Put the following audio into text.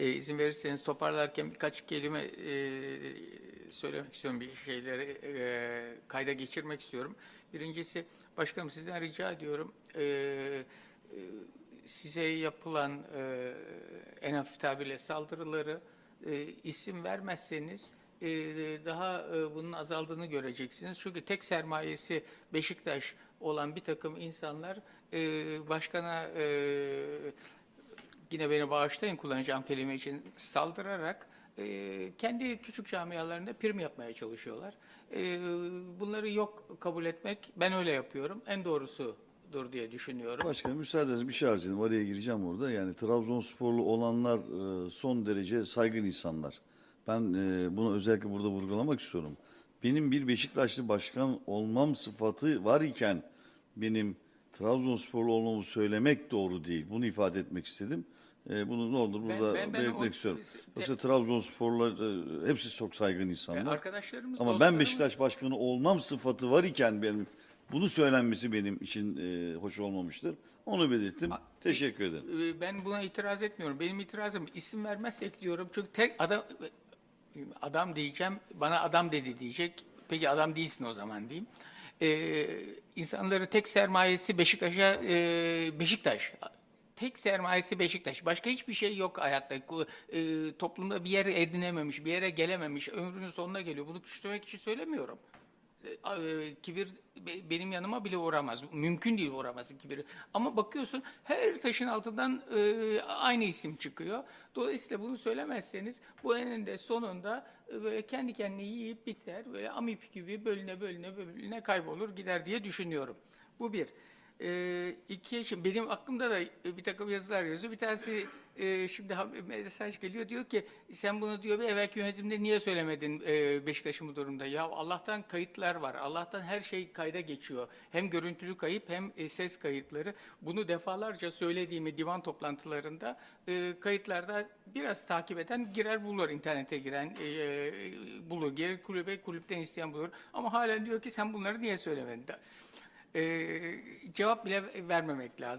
E, izin verirseniz toparlarken birkaç kelime e, söylemek istiyorum, bir şeyleri e, kayda geçirmek istiyorum. Birincisi, başkanım sizden rica ediyorum, e, e, size yapılan e, en hafif tabirle saldırıları e, isim vermezseniz e, daha e, bunun azaldığını göreceksiniz. Çünkü tek sermayesi Beşiktaş olan bir takım insanlar e, başkana e, yine beni bağışlayın kullanacağım kelime için saldırarak e, kendi küçük camialarında prim yapmaya çalışıyorlar. E, bunları yok kabul etmek ben öyle yapıyorum. En doğrusudur diye düşünüyorum. Başkanım müsaadenizle bir şey arz edeyim. Araya gireceğim orada. Yani Trabzonsporlu olanlar e, son derece saygın insanlar. Ben e, bunu özellikle burada vurgulamak istiyorum. Benim bir Beşiktaşlı başkan olmam sıfatı var iken benim Trabzonsporlu olmamı söylemek doğru değil. Bunu ifade etmek istedim. E, bunu ne olur Ben- burada ben- ben belirtmek o- istiyorum. Ben- Yoksa Trabzonsporlar e, hepsi çok saygın E, insanlar. arkadaşlarımız, Ama ben Beşiktaş başkanı olmam sıfatı var iken benim bunu söylenmesi benim için e, hoş olmamıştır. Onu belirttim. Teşekkür ederim. Ee, Ben buna itiraz etmiyorum. Benim itirazım isim vermezsek diyorum. Çünkü tek adam adam diyeceğim. Bana adam dedi diyecek. Peki adam değilsin o zaman diyeyim. Ee, insanları tek sermayesi Beşiktaş'a e, Beşiktaş. Tek sermayesi Beşiktaş. Başka hiçbir şey yok hayatta. E, toplumda bir yere edinememiş, bir yere gelememiş, ömrünün sonuna geliyor. Bunu küçültmek için söylemiyorum. E, kibir be- benim yanıma bile uğramaz. Mümkün değil uğraması kibir. Ama bakıyorsun her taşın altından e, aynı isim çıkıyor. Dolayısıyla bunu söylemezseniz bu eninde sonunda e, böyle kendi kendine yiyip biter. Böyle amip gibi bölüne bölüne bölüne kaybolur gider diye düşünüyorum. Bu bir. E, iki, şimdi benim aklımda da bir takım yazılar yazıyor. Bir tanesi e, şimdi mesaj geliyor diyor ki sen bunu diyor bir evvelki yönetimde niye söylemedin e, Beşiktaş'ın bu durumda? Ya Allah'tan kayıtlar var. Allah'tan her şey kayda geçiyor. Hem görüntülü kayıp hem e, ses kayıtları. Bunu defalarca söylediğimi divan toplantılarında e, kayıtlarda biraz takip eden girer bulur internete giren e, e, bulur. Gelir kulübe kulüpten isteyen bulur. Ama halen diyor ki sen bunları niye söylemedin? E, cevap bile vermemek lazım.